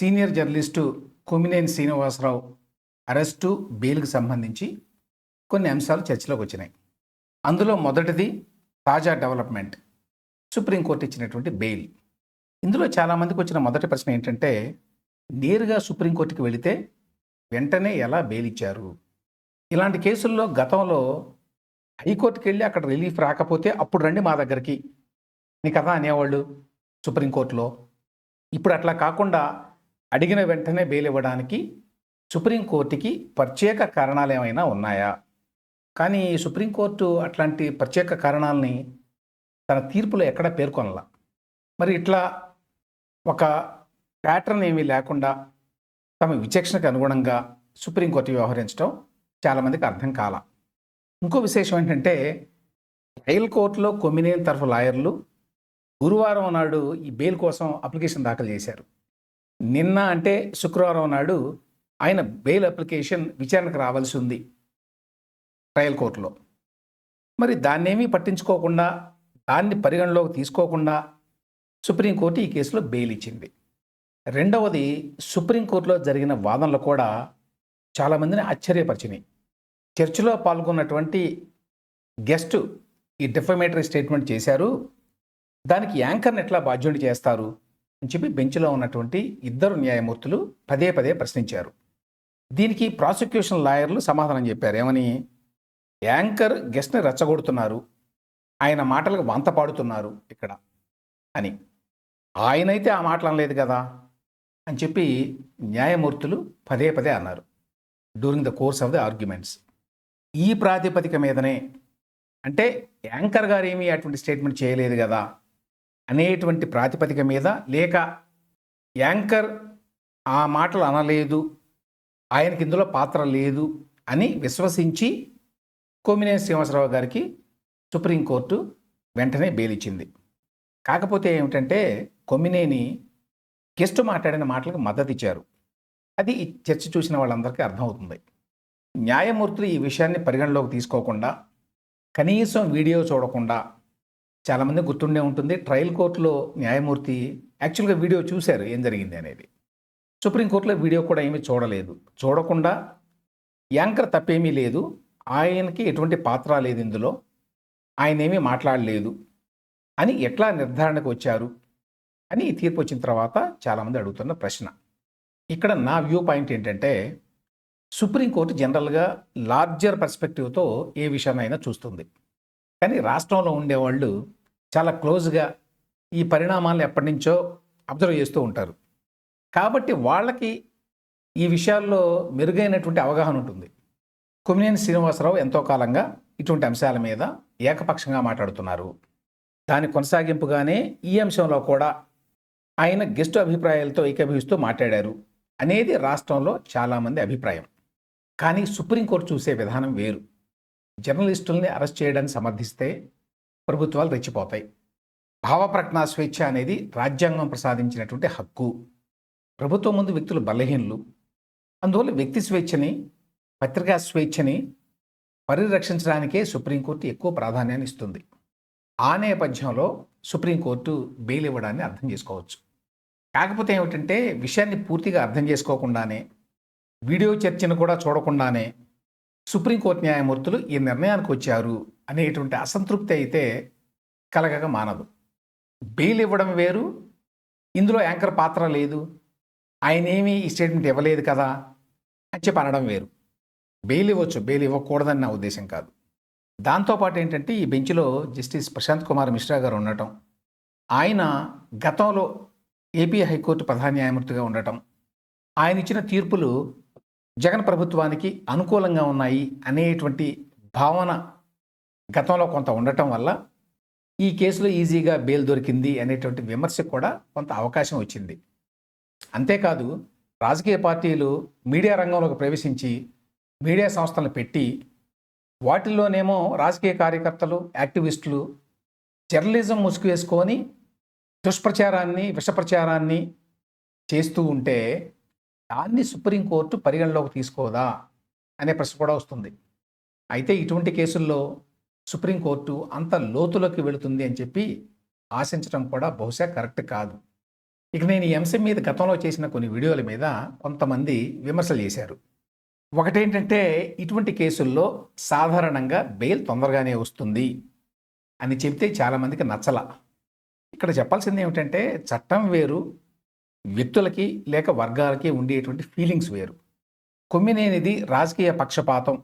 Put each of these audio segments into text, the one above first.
Senior journalist Kommineni Srinivasarao arrest బెయిల్కి సంబంధించి కొన్ని అంశాలు చర్చలోకి వచ్చినాయి. అందులో మొదటిది తాజా డెవలప్మెంట్. సుప్రీంకోర్టు ఇచ్చినటువంటి బెయిల్. ఇందులో చాలామందికి వచ్చిన మొదటి ప్రశ్న ఏంటంటే నేరుగా సుప్రీంకోర్టుకి వెళితే వెంటనే ఎలా బెయిల్ ఇచ్చారు? ఇలాంటి కేసుల్లో గతంలో హైకోర్టుకి వెళ్ళి అక్కడ రిలీఫ్ రాకపోతే అప్పుడు రండి మా దగ్గరికి. నీ కదా అనేవాళ్ళు సుప్రీంకోర్టులో. ఇప్పుడు అట్లా కాకుండా అడిగిన వెంటనే బెయిల్ ఇవ్వడానికి సుప్రీంకోర్టుకి ప్రత్యేక కారణాలు ఏమైనా ఉన్నాయా? కానీ సుప్రీంకోర్టు అట్లాంటి ప్రత్యేక కారణాలని తన తీర్పులో ఎక్కడ పేర్కొనలా? మరి ఇట్లా ఒక ప్యాటర్న్ ఏమీ లేకుండా తమ విచక్షణకు అనుగుణంగా సుప్రీంకోర్టు వ్యవహరించడం చాలామందికి అర్థం కాల. ఇంకో విశేషం ఏంటంటే ట్రయల్ కోర్టులో కొమ్మినేని తరఫు లాయర్లు గురువారం నాడు ఈ బెయిల్ కోసం అప్లికేషన్ దాఖలు చేశారు. నిన్న అంటే శుక్రవారం నాడు ఆయన బెయిల్ అప్లికేషన్ విచారణకు రావాల్సి ఉంది ట్రయల్ కోర్టులో. మరి దాన్నేమీ పట్టించుకోకుండా దాన్ని పరిగణలోకి తీసుకోకుండా సుప్రీంకోర్టు ఈ కేసులో బెయిల్ ఇచ్చింది. రెండవది సుప్రీంకోర్టులో జరిగిన వాదనలు కూడా చాలామందిని ఆశ్చర్యపరిచినాయి చర్చలో పాల్గొన్నటువంటి గెస్ట్ ఈ డిఫమేటరీ స్టేట్మెంట్ చేశారు. దానికి యాంకర్ని ఎట్లా బాధ్యుడి చేస్తారు? అని చెప్పి బెంచ్లో ఉన్నటువంటి ఇద్దరు న్యాయమూర్తులు పదే పదే ప్రశ్నించారు. దీనికి ప్రాసిక్యూషన్ లాయర్లు సమాధానం చెప్పారు. ఏమని? యాంకర్ గెస్ట్ని రెచ్చగొడుతున్నారు. ఆయన మాటలకు వంత పాడుతున్నారు ఇక్కడ అని. ఆయనైతే ఆ మాటలు అనలేదు కదా అని చెప్పి న్యాయమూర్తులు పదే పదే అన్నారు. During the course of the arguments ఈ ప్రాతిపదిక మీదనే. అంటే యాంకర్ గారు ఏమీ అటువంటి స్టేట్మెంట్ చేయలేదు కదా. అనేటువంటి ప్రాతిపదిక మీద లేక యాంకర్ ఆ మాటలు అనలేదు ఆయనకి ఇందులో పాత్ర లేదు అని విశ్వసించి కోమినేని శ్రీనివాసరావు గారికి సుప్రీంకోర్టు వెంటనే బెయిల్ ఇచ్చింది కాకపోతే ఏమిటంటే కొమ్మినేని గెస్ట్ మాట్లాడిన మాటలకు మద్దతు ఇచ్చారు అది ఈ చర్చ చూసిన వాళ్ళందరికీ అర్థమవుతుంది. న్యాయమూర్తులు ఈ విషయాన్ని పరిగణలోకి తీసుకోకుండా కనీసం వీడియో చూడకుండా చాలామంది గుర్తుండే ఉంటుంది. ట్రయల్ కోర్టులో న్యాయమూర్తి యాక్చువల్గా వీడియో చూశారు ఏం జరిగింది అనేది. సుప్రీంకోర్టులో వీడియో కూడా ఏమీ చూడలేదు. చూడకుండా యాంకర్ తప్పేమీ లేదు. ఆయనకి ఎటువంటి పాత్ర లేదు ఇందులో. ఆయన ఏమీ మాట్లాడలేదు. అని ఎట్లా నిర్ధారణకు వచ్చారు? అని ఈ తీర్పు వచ్చిన తర్వాత చాలామంది అడుగుతున్న ప్రశ్న. ఇక్కడ నా వ్యూ పాయింట్ ఏంటంటే సుప్రీంకోర్టు జనరల్గా లార్జర్ పర్స్పెక్టివ్తో ఏ విషయాన్నైనా చూస్తుంది. కానీ రాష్ట్రంలో ఉండేవాళ్ళు చాలా క్లోజ్గా ఈ పరిణామాలను ఎప్పటి నుంచో అబ్జర్వ్ చేస్తూ ఉంటారు. కాబట్టి వాళ్ళకి ఈ విషయాల్లో మెరుగైనటువంటి అవగాహన ఉంటుంది. కుమినేని శ్రీనివాసరావు ఎంతో కాలంగా ఇటువంటి అంశాల మీద ఏకపక్షంగా మాట్లాడుతున్నారు. దాని కొనసాగింపుగానే ఈ అంశంలో కూడా ఆయన గెస్ట్ అభిప్రాయాలతో ఏకీభవిస్తూ మాట్లాడారు అనేది రాష్ట్రంలో చాలామంది అభిప్రాయం. కానీ సుప్రీంకోర్టు చూసే విధానం వేరు. జర్నలిస్టుల్ని అరెస్ట్ చేయడానికి సమర్థిస్తే ప్రభుత్వాలు రెచ్చిపోతాయి. భావ స్వేచ్ఛ అనేది రాజ్యాంగం ప్రసాదించినటువంటి హక్కు. ప్రభుత్వం ముందు వ్యక్తులు బలహీనులు. అందువల్ల వ్యక్తి స్వేచ్ఛని పత్రికా స్వేచ్ఛని పరిరక్షించడానికే సుప్రీంకోర్టు ఎక్కువ ప్రాధాన్యాన్ని ఇస్తుంది. ఆ నేపథ్యంలో సుప్రీంకోర్టు బెయిల్ ఇవ్వడాన్ని అర్థం చేసుకోవచ్చు. కాకపోతే ఏమిటంటే విషయాన్ని పూర్తిగా అర్థం చేసుకోకుండానే వీడియో చర్చను కూడా చూడకుండానే సుప్రీంకోర్టు న్యాయమూర్తులు ఈ నిర్ణయానికి వచ్చారు అనేటువంటి అసంతృప్తి అయితే కలగక మానదు. బెయిల్ ఇవ్వడం వేరు ఇందులో యాంకర్ పాత్ర లేదు ఆయన ఏమీ ఈ స్టేట్మెంట్ ఇవ్వలేదు కదా అని చెప్పి అనడం వేరు. బెయిల్ ఇవ్వచ్చు బెయిల్ ఇవ్వకూడదని నా ఉద్దేశం కాదు. దాంతోపాటు ఏంటంటే ఈ బెంచ్లో జస్టిస్ ప్రశాంత్ కుమార్ మిశ్రా గారు ఉండటం ఆయన గతంలో ఏపీ హైకోర్టు ప్రధాన న్యాయమూర్తిగా ఉండటం ఆయన ఇచ్చిన తీర్పులు జగన్ ప్రభుత్వానికి అనుకూలంగా ఉన్నాయి అనేటువంటి భావన గతంలో కొంత ఉండటం వల్ల ఈ కేసులో ఈజీగా బెయిల్ దొరికింది అనేటువంటి విమర్శకు కూడా కొంత అవకాశం వచ్చింది. అంతేకాదు రాజకీయ పార్టీలు మీడియా రంగంలోకి ప్రవేశించి మీడియా సంస్థలను పెట్టి వాటిల్లోనేమో రాజకీయ కార్యకర్తలు యాక్టివిస్టులు జర్నలిజం ముసుగు వేసుకొని దుష్ప్రచారాన్ని విషప్రచారాన్ని చేస్తూ ఉంటే దాన్ని సుప్రీంకోర్టు పరిగణలోకి తీసుకోదా అనే ప్రశ్న కూడా వస్తుంది. అయితే ఇటువంటి కేసుల్లో సుప్రీంకోర్టు అంత లోతులోకి వెళుతుంది అని చెప్పి ఆశించడం కూడా బహుశా కరెక్ట్ కాదు. ఇక నేను ఈ అంశం మీద గతంలో చేసిన కొన్ని వీడియోల మీద కొంతమంది విమర్శలు చేశారు. ఒకటేంటంటే ఇటువంటి కేసుల్లో సాధారణంగా బెయిల్ తొందరగానే వస్తుంది అని చెప్తే చాలామందికి నచ్చల. ఇక్కడ చెప్పాల్సింది ఏమిటంటే చట్టం వేరు వ్యక్తులకి లేక వర్గాలకి ఉండేటువంటి ఫీలింగ్స్ వేరు. కొమ్మినేనిది రాజకీయ పక్షపాతం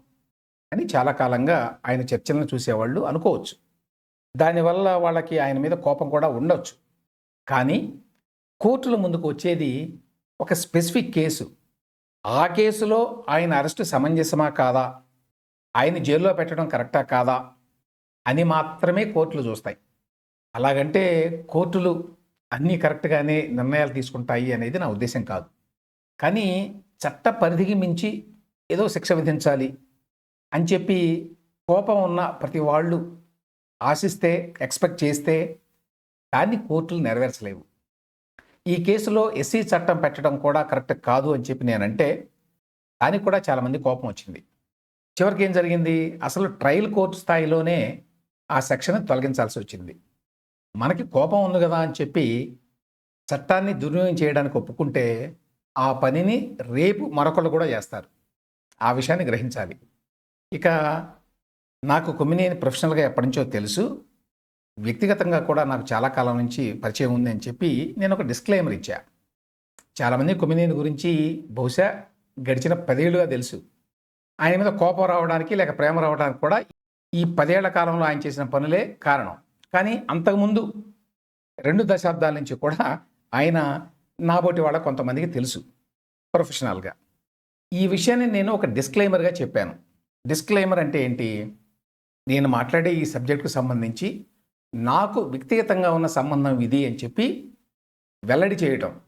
అని చాలా కాలంగా ఆయన చర్చలను చూసేవాళ్ళు అనుకోవచ్చు. దానివల్ల వాళ్ళకి ఆయన మీద కోపం కూడా ఉండొచ్చు. కానీ కోర్టుల ముందుకు వచ్చేది ఒక స్పెసిఫిక్ కేసు. ఆ కేసులో ఆయన అరెస్టు సమంజసమా కాదా? ఆయన జైల్లో పెట్టడం కరెక్టా కాదా? అని మాత్రమే కోర్టులు చూస్తాయి. అలాగంటే కోర్టులు అన్నీ కరెక్ట్గానే నిర్ణయాలు తీసుకుంటాయి అనేది నా ఉద్దేశం కాదు. కానీ చట్ట పరిధికి మించి ఏదో శిక్ష విధించాలి అని చెప్పి కోపం ఉన్న ప్రతి వాళ్ళు ఆశిస్తే ఎక్స్పెక్ట్ చేస్తే దాన్ని కోర్టులు నెరవేర్చలేవు. ఈ కేసులో ఎస్సీ చట్టం పెట్టడం కూడా కరెక్ట్ కాదు అని చెప్పి నేనంటే దానికి కూడా చాలామంది కోపం వచ్చింది. చివరికి ఏం జరిగింది? అసలు ట్రయల్ కోర్టు స్థాయిలోనే ఆ సెక్షన్ తొలగించాల్సి వచ్చింది. మనకి కోపం ఉంది కదా అని చెప్పి చట్టాన్ని దుర్వినియోగం చేయడానికి ఒప్పుకుంటే ఆ పనిని రేపు మరొకళ్ళు కూడా చేస్తారు. ఆ విషయాన్ని గ్రహించాలి. ఇక నాకు కొమ్మినేని ప్రొఫెషనల్గా ఎప్పటి నుంచో తెలుసు. వ్యక్తిగతంగా కూడా నాకు చాలా కాలం నుంచి పరిచయం ఉంది అని చెప్పి నేను ఒక డిస్క్లైమర్ ఇచ్చా. చాలామంది కొమ్మినేని గురించి బహుశా గడిచిన పదేళ్ళుగా తెలుసు. ఆయన మీద కోపం రావడానికి లేక ప్రేమ రావడానికి కూడా ఈ పదేళ్ళ కాలంలో ఆయన చేసిన పనులే కారణం. కానీ అంతకుముందు రెండు దశాబ్దాల నుంచి కూడా ఆయన నాబోటి వాళ్ళ కొంతమందికి తెలుసు ప్రొఫెషనల్గా. ఈ విషయాన్ని నేను ఒక డిస్క్లైమర్గా చెప్పాను. డిస్క్లైమర్ అంటే ఏంటి? నేను మాట్లాడే ఈ సబ్జెక్టుకు సంబంధించి నాకు వ్యక్తిగతంగా ఉన్న సంబంధం ఇది అని చెప్పి వెల్లడి చేయటం.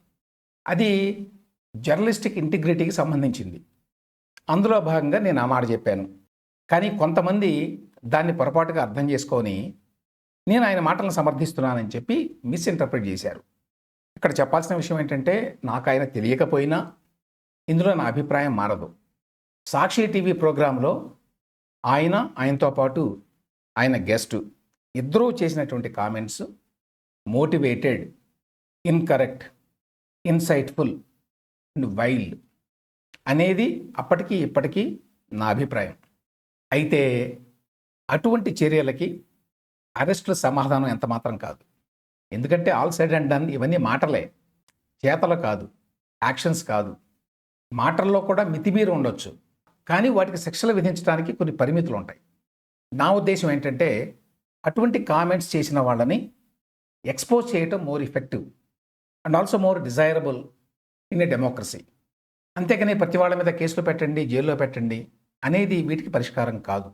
అది జర్నలిస్టిక్ ఇంటిగ్రిటీకి సంబంధించింది. అందులో భాగంగా నేను ఆ మాట చెప్పాను. కానీ కొంతమంది దాన్ని పొరపాటుగా అర్థం చేసుకొని నేను ఆయన మాటలను సమర్థిస్తున్నానని చెప్పి మిస్ఇంటర్ప్రిట్ చేశారు. ఇక్కడ చెప్పాల్సిన విషయం ఏంటంటే నాకు ఆయన తెలియకపోయినా ఇందులో నా అభిప్రాయం మారదు. సాక్షి టీవీ ప్రోగ్రాంలో ఆయన ఆయనతో పాటు ఆయన గెస్ట్ ఇద్దరూ చేసినటువంటి comments motivated incorrect insightful and wild అనేది అప్పటికీ ఇప్పటికీ నా అభిప్రాయం. అయితే అటువంటి చర్యలకి అరెస్టుల సమాధానం ఎంత మాత్రం కాదు. ఎందుకంటే ఆల్ సైడ్ అండ్ డన్ ఇవన్నీ మాటలే. చేతలు కాదు. యాక్షన్స్ కాదు. మాటల్లో కూడా మితిమీరు ఉండొచ్చు. కానీ వాటికి శిక్షలు విధించడానికి కొన్ని పరిమితులు ఉంటాయి. నా ఉద్దేశం ఏంటంటే అటువంటి కామెంట్స్ చేసిన వాళ్ళని ఎక్స్పోజ్ చేయటం more effective and also more desirable in a democracy. అంతేకాని ప్రతి వాళ్ళ మీద కేసులు పెట్టండి జైల్లో పెట్టండి అనేది వీటికి పరిష్కారం కాదు.